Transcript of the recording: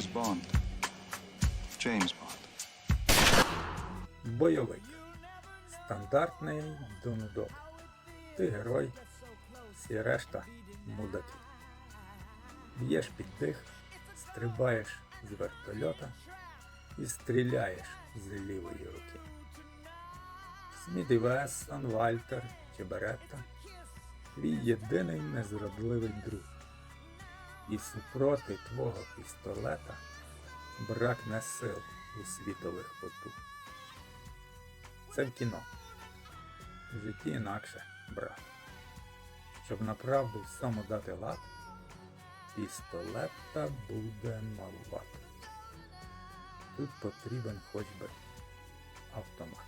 James Bond. James Bond. Бойовик. Стандартний до нудот. Ти герой, всі решта мудаки. Б'єш під тих, стрибаєш з вертольота і стріляєш з лівої руки. Сміт і Вессон, Вальтер чи твій єдиний незрадливий друг. І супроти твого пістолета бракне сил у світових потуг. Це в кіно. В житті інакше, брат. Щоб направду всьому дати лад, пістолета буде малувато. Тут потрібен хоч би автомат.